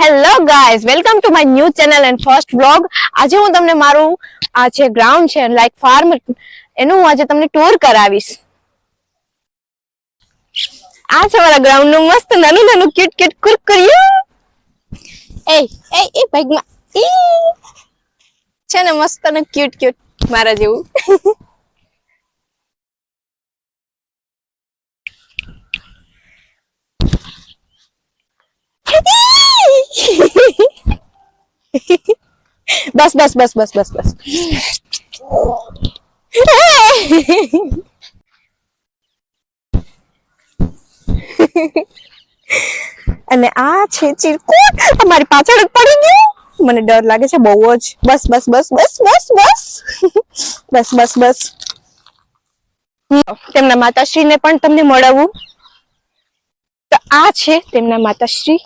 Hello guys welcome to my new channel and first vlog આજે હું તમને મારું, આ જે ગ્રાઉન્ડ છે લાઈક ફાર્મ એનું હું આજે તમને ટૂર કરાવીશ. આ છે મારા ગ્રાઉન્ડનું મસ્ત નાનું નાનું ક્યુટ ક્યુટ કુરકુરિયું. એ એ એ ભાઈ છે ને મસ્ત અને ક્યુટ ક્યુટ મારા જેવું. બસ બસ બસ બસ બસ બસ. અને આ છે ચીરકુટ. અમારી પાછળ પડી ગયું. મને ડર લાગે છે બહુ જ. બસ બસ બસ બસ બસ બસ. બસ બસ બસ. તેમના માતાશ્રીને પણ તમને મળાવું. તો આ છે તેમના માતાશ્રી.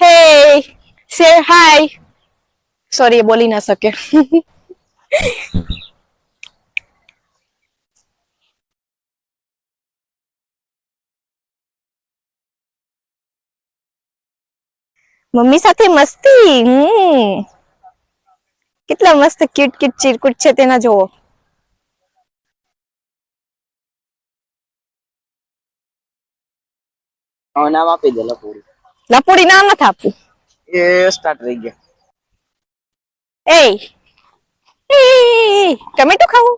હે સે હાય સોરી એ બોલી ના શકે મમ્મી સાથે મસ્તી હમ કેટલા મસ્ત ક્યુટ ક્યુટ ચીરકુટ છે તેના જોવો હવે નામ આપી દે લપુડી લપોડી નામ નથી આપવું એ સ્ટાર્ટ રહી ગયા એ ટમેટું ખાવું?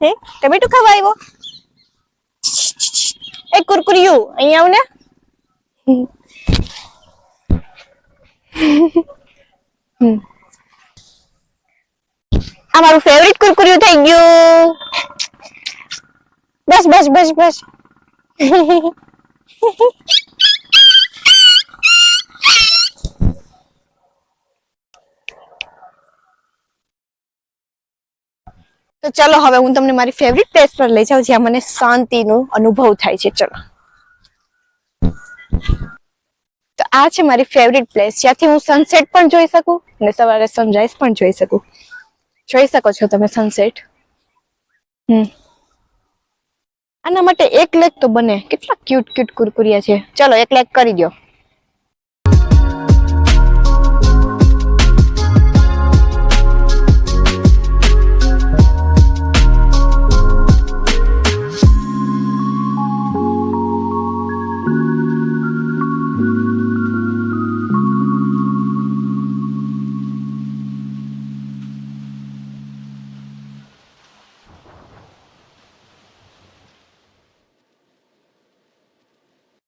હે, ટમેટો ખાવા આવ્યો? એ કુરકુરિયું, અહીંયા આવ ને આ મારું ફેવરિટ કુરકુરિયું થઈ ગયું. બસ બસ બસ બસ. તો ચલો હવે હું તમને મારી ફેવરિટ પ્લેસ પર લઈ જાઉં જ્યાં મને શાંતિનો અનુભવ થાય છે. ચલો. તો આ છે મારી ફેવરિટ પ્લેસ જ્યાંથી હું સનસેટ પણ જોઈ શકું અને સવારે સનરાઈઝ પણ જોઈ શકું. જોઈ શકો છો તમે સનસેટ હમ. આના માટે એક લેગ તો બને. કેટલા ક્યુટ ક્યુટ કુરકુરિયા છે. ચલો, એક લેગ કરી દો